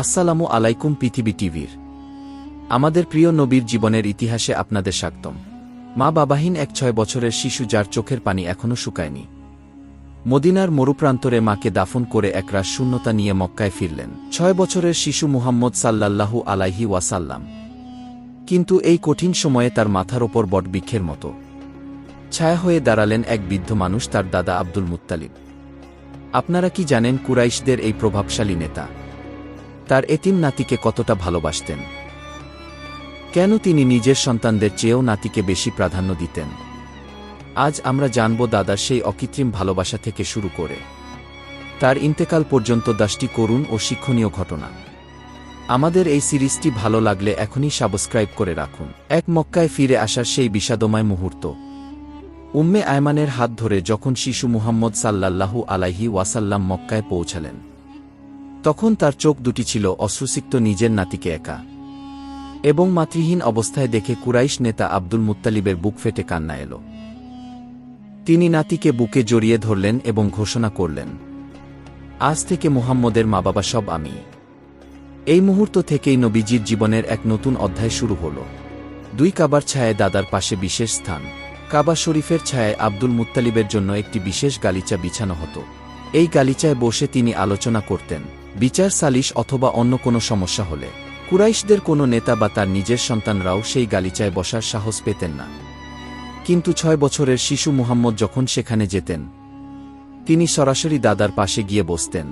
আসসালামু আলাইকুম পৃথিবী টিভির। আমাদের প্রিয় নবীর জীবনের ইতিহাসে আপনাদের স্বাগতম। মা বাবাহীন এক ছয় বছরের শিশু যার চোখের পানি এখনও শুকায়নি। মদিনার মরুপ্রান্তরে মাকে দাফন করে একরাশ শূন্যতা নিয়ে মক্কায় ফিরলেন। ছয় বছরের শিশু মুহাম্মদ সাল্লাল্লাহু আলাইহি ওয়াসাল্লাম। কিন্তু এই কঠিন সময়ে তার মাথার ওপর বটবৃক্ষের মতো। ছায়া হয়ে দাঁড়ালেন এক বৃদ্ধ মানুষ তার দাদা আব্দুল মুত্তালিব। আপনারা কি জানেন কুরাইশদের এই প্রভাবশালী নেতা? তার এতিম নাতিকে কতটা ভালোবাসতেন? কেন তিনি নিজের সন্তানদের চেয়েও নাতিকে বেশি প্রাধান্য দিতেন? আজ আমরা জানব দাদার সেই অকৃত্রিম ভালোবাসা থেকে শুরু করে। তার ইন্তেকাল পর্যন্ত দাসটি করুণ ও শিক্ষণীয় ঘটনা। আমাদের এই সিরিজটি ভালো লাগলে এখনই সাবস্ক্রাইব করে রাখুন। এক মক্কায় ফিরে আসার সেই বিষাদময় মুহূর্ত। উম্মে আয়মানের হাত ধরে যখন শিশু মুহাম্মদ সাল্লাল্লাহু আলাইহি ওয়াসাল্লাম মক্কায় পৌঁছালেন। তখন তার চোখ দুটি ছিল অশ্রুসিক্ত নিজের নাতিকে একা। এবং মাতৃহীন অবস্থায় দেখে কুরাইশ নেতা আব্দুল মুত্তালিবের বুক ফেটে কান্না এল। তিনি নাতিকে বুকে জড়িয়ে ধরলেন এবং ঘোষণা করলেন, আজ থেকে মুহাম্মদের মা বাবা সব আমি। এই মুহূর্ত থেকেই নবীজির জীবনের এক নতুন অধ্যায় শুরু হল। দুই কাবার ছায়ায় দাদার পাশে বিশেষ স্থান। কাবা শরীফের ছায়ায় আব্দুল মুত্তালিবের জন্য একটি বিশেষ গালিচা বিছানো হতো। এই গালিচায় বসে তিনি আলোচনা করতেন বিচার সালিশ অথবা অন্য কোনো সমস্যা হলে, কুরাইশদের কোনো নেতা বা তার নিজের সন্তানরাও সেই গালিচায় বসার সাহস পেতেন না। কিন্তু ছয় বছরের শিশু মুহাম্মদ যখন সেখানে যেতেন, তিনি সরাসরি দাদার পাশে গিয়ে বসতেন।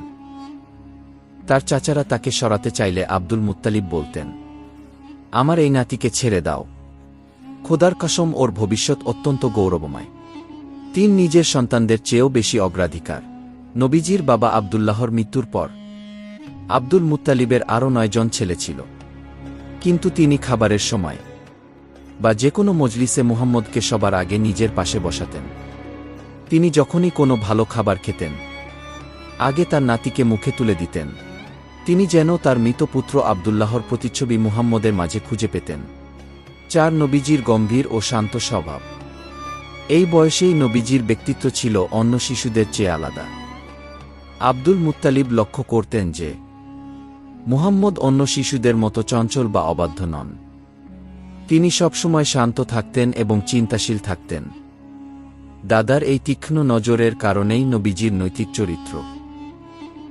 তার চাচারা তাকে সরাতে চাইলে আব্দুল মুত্তালিব বলতেন, আমার এই নাতিকে ছেড়ে দাও। খোদার কসম, ওর ভবিষ্যৎ অত্যন্ত গৌরবময়। তিন নিজের সন্তানদের চেয়েও বেশি অগ্রাধিকার। নবীজির বাবা আবদুল্লাহর মৃত্যুর পর আব্দুল মুত্তালিবের আরও নয়জন ছেলে ছিল। কিন্তু তিনি খাবারের সময় বা যে কোনো মজলিসে মুহাম্মদকে সবার আগে নিজের পাশে বসাতেন। তিনি যখনই কোনো ভালো খাবার খেতেন, আগে তার নাতিকে মুখে তুলে দিতেন। তিনি যেন তার মৃত পুত্র আবদুল্লাহর প্রতিচ্ছবি মুহাম্মদের মাঝে খুঁজে পেতেন। চার নবীজির গম্ভীর ও শান্ত স্বভাব। এই বয়সেই নবীজির ব্যক্তিত্ব ছিল অন্য শিশুদের চেয়ে আলাদা। আব্দুল মুত্তালিব লক্ষ্য করতেন যে মুহাম্মদ অন্য শিশুদের মতো চঞ্চল বা অবাধ্য নন। তিনি সবসময় শান্ত থাকতেন এবং চিন্তাশীল থাকতেন। দাদার এই তীক্ষ্ণ নজরের কারণেই নবীজির নৈতিক চরিত্র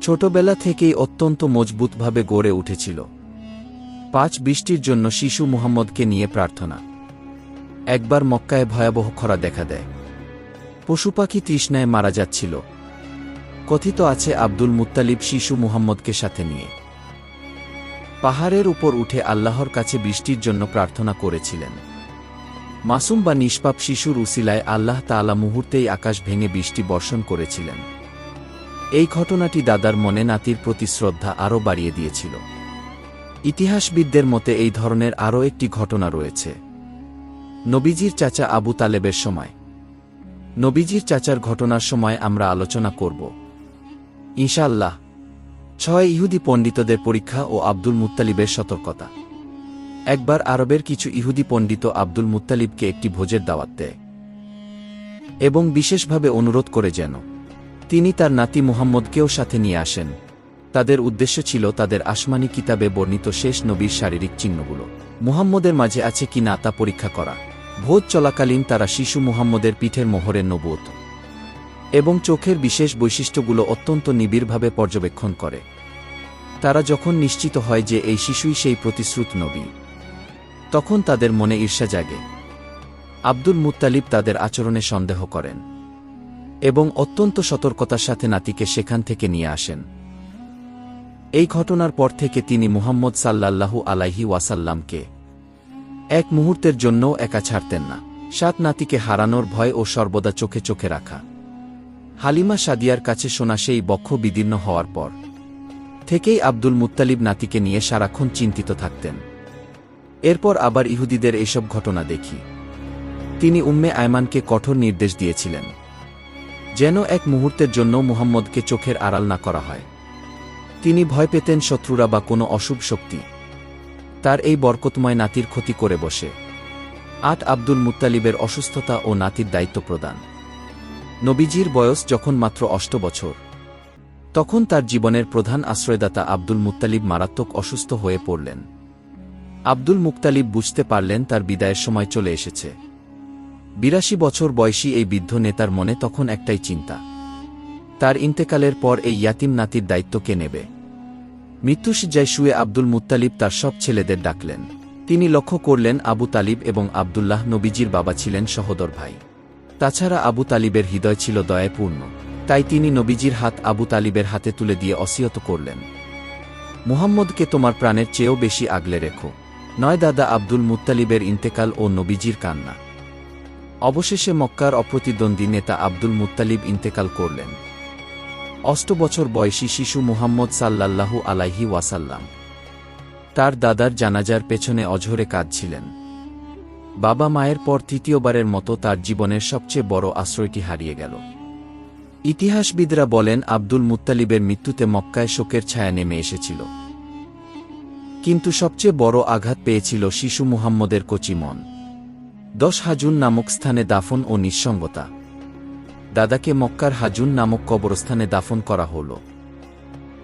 ছোটবেলা থেকেই অত্যন্ত মজবুতভাবে গড়ে উঠেছিল। পাঁচ বৃষ্টির জন্য শিশু মুহাম্মদকে নিয়ে প্রার্থনা। একবার মক্কায় ভয়াবহ খরা দেখা দেয়। পশুপাখি তৃষ্ণায় মারা যাচ্ছিল। কথিত আছে আব্দুল মুত্তালিব শিশু মুহাম্মদকে সাথে নিয়ে। পাহাড়ের উপর উঠে আল্লাহর কাছে বৃষ্টির জন্য প্রার্থনা করেছিলেন। মাসুম বা নিষ্পাপ শিশুর উসিলায় আল্লাহ তাআলা মুহূর্তেই আকাশ ভেঙে বৃষ্টি বর্ষণ করেছিলেন। এই ঘটনাটি দাদার মনে নাতির প্রতি শ্রদ্ধা আরও বাড়িয়ে দিয়েছিল। ইতিহাসবিদদের মতে এই ধরনের আরও একটি ঘটনা রয়েছে। নবীজির চাচা আবু তালেবের সময়। নবীজির চাচার ঘটনার সময় আমরা আলোচনা করব। ইনশাল্লাহ ছয় ইহুদি পণ্ডিতদের পরীক্ষা ও আব্দুল মুত্তালিবের সতর্কতা। একবার আরবের কিছু ইহুদি পণ্ডিত আব্দুল মুত্তালিবকে একটি ভোজের দাওয়াত দেয় এবং বিশেষভাবে অনুরোধ করে যেন তিনি তার নাতি মুহাম্মদকেও সাথে নিয়ে আসেন। তাদের উদ্দেশ্য ছিল তাদের আসমানি কিতাবে বর্ণিত শেষ নবীর শারীরিক চিহ্নগুলো। মুহাম্মদের মাঝে আছে কি না তা পরীক্ষা করা। ভোজ চলাকালীন তারা শিশু মুহাম্মদের পিঠের মোহরের নবোধ এবং চোখের বিশেষ বৈশিষ্ট্যগুলো অত্যন্ত নিবিড়ভাবে পর্যবেক্ষণ করে। তারা যখন নিশ্চিত হয় যে এই শিশুই সেই প্রতিশ্রুত নবী, তখন তাদের মনে ঈর্ষা জাগে। আব্দুল মুত্তালিব তাদের আচরণে সন্দেহ করেন এবং অত্যন্ত সতর্কতার সাথে নাতিকে সেখান থেকে নিয়ে আসেন। এই ঘটনার পর থেকে তিনি মুহাম্মদ সাল্লাল্লাহু আলাইহি ওয়াসাল্লামকে এক মুহূর্তের জন্যও একা ছাড়তেন না। সাত নাতিকে হারানোর ভয় ও সর্বদা চোখে চোখে রাখা। হালিমা সাদিয়ার কাছে শোনা সেই বক্ষ বিদীর্ণ হওয়ার পর থেকেই আব্দুল মুত্তালিব নাতিকে নিয়ে সারাক্ষণ চিন্তিত থাকতেন। এরপর আবার ইহুদিদের এসব ঘটনা দেখি। তিনি উম্মে আয়মানকে কঠোর নির্দেশ দিয়েছিলেন। যেন এক মুহূর্তের জন্য মুহাম্মদকে চোখের আড়াল না করা হয়। তিনি ভয় পেতেন শত্রুরা বা কোনো অশুভ শক্তি। তার এই বরকতময় নাতির ক্ষতি করে বসে। আট আব্দুল মুত্তালিবের অসুস্থতা ও নাতির দায়িত্ব প্রদান। নবীজির বয়স যখন মাত্র অষ্ট বছর। তখন তার জীবনের প্রধান আশ্রয়দাতা আব্দুল মুত্তালিব মারাত্মক অসুস্থ হয়ে পড়লেন। আব্দুল মুক্তালিব বুঝতে পারলেন তার বিদায়ের সময় চলে এসেছে। বিরাশি বছর বয়সী এই বৃদ্ধ নেতার মনে তখন একটাই চিন্তা। তার ইন্তেকালের পর এই ইয়াতিম নাতির দায়িত্ব কে নেবে? মৃত্যুসজ্জায় শুয়ে আব্দুল মুত্তালিব তার সব ছেলেদের ডাকলেন। তিনি লক্ষ্য করলেন আবু তালিব এবং আবদুল্লাহ নবীজির বাবা ছিলেন সহোদর ভাই। তাছাড়া আবু তালিবের হৃদয় ছিল দয়াপূর্ণ, তাই তিনি নবীজির হাত আবু তালিবের হাতে তুলে দিয়ে অসিয়ত করলেন। মুহাম্মদকে তোমার প্রাণের চেয়েও বেশি আগলে রেখো। নয় দাদা আব্দুল মুত্তালিবের ইন্তেকাল ও নবীজির কান্না। অবশেষে মক্কার অপ্রতিদ্বন্দ্বী নেতা আব্দুল মুত্তালিব ইন্তেকাল করলেন। অষ্ট বছর বয়সী শিশু মুহাম্মদ সাল্লাল্লাহু আলাইহি ওয়াসাল্লাম। তার দাদার জানাজার পেছনে অঝরে কাঁদছিলেন। বাবা মায়ের পর তৃতীয়বারের মতো তার জীবনের সবচেয়ে বড় আশ্রয়টি হারিয়ে গেল। ইতিহাসবিদরা বলেন, আব্দুল মুত্তালিবের মৃত্যুতে মক্কায় শোকের ছায়া নেমে এসেছিল। কিন্তু সবচেয়ে বড় আঘাত পেয়েছিল শিশু মুহাম্মদের কচি মন। দশ হাজুন নামক স্থানে দাফন ও নিঃসঙ্গতা। দাদাকে মক্কার হাজুন নামক কবরস্থানে দাফন করা হল।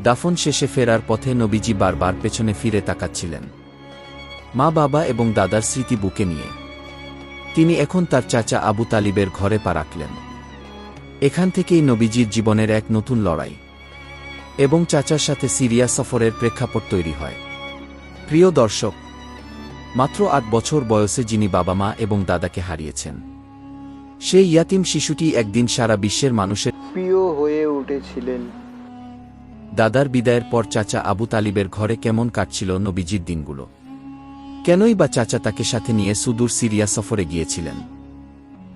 দাফন শেষে ফেরার পথে নবীজি বারবার পেছনে ফিরে তাকাচ্ছিলেন। মা বাবা এবং দাদার স্মৃতি বুকে নিয়ে। তিনি এখন তার চাচা আবু তালিবের ঘরে পা রাখলেন। এখান থেকেই নবীজির জীবনের এক নতুন লড়াই এবং চাচার সাথে সিরিয়া সফরের প্রেক্ষাপট তৈরি হয়। প্রিয় দর্শক মাত্র আট বছর বয়সে যিনি বাবা মা এবং দাদাকে হারিয়েছেন সেই ইয়াতিম শিশুটি একদিন সারা বিশ্বের মানুষের প্রিয় হয়ে উঠেছিলেন। দাদার বিদায়ের পর চাচা আবু তালিবের ঘরে কেমন কাটছিল নবীজির দিনগুলো। কেনই বা চাচা তাকে সাথে নিয়ে সুদূর সিরিয়া সফরে গিয়েছিলেন?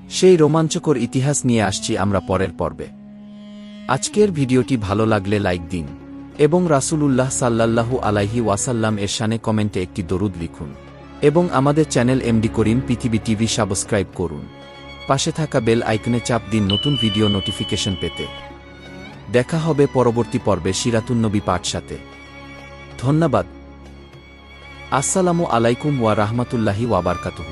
সেই রোমাঞ্চকর ইতিহাস নিয়ে আসছি আমরা পরের পর্বে। আজকের ভিডিওটি ভালো লাগলে লাইক দিন এবং রাসূলুল্লাহ সাল্লাল্লাহু আলাইহি ওয়াসাল্লাম এর শানে কমেন্টে একটি দরুদ লিখুন এবং আমাদের চ্যানেল এমডি করিম পৃথিবী টিভি সাবস্ক্রাইব করুন। পাশে থাকা বেল আইকনে চাপ দিন নতুন ভিডিও নোটিফিকেশন পেতে। দেখা হবে পরবর্তী পর্বে সিরাতুন্নবী পাঠ সাথে। ধন্যবাদ। আসসালামু আলাইকুম ওয়া রাহমাতুল্লাহি ওয়াবারকাতুহু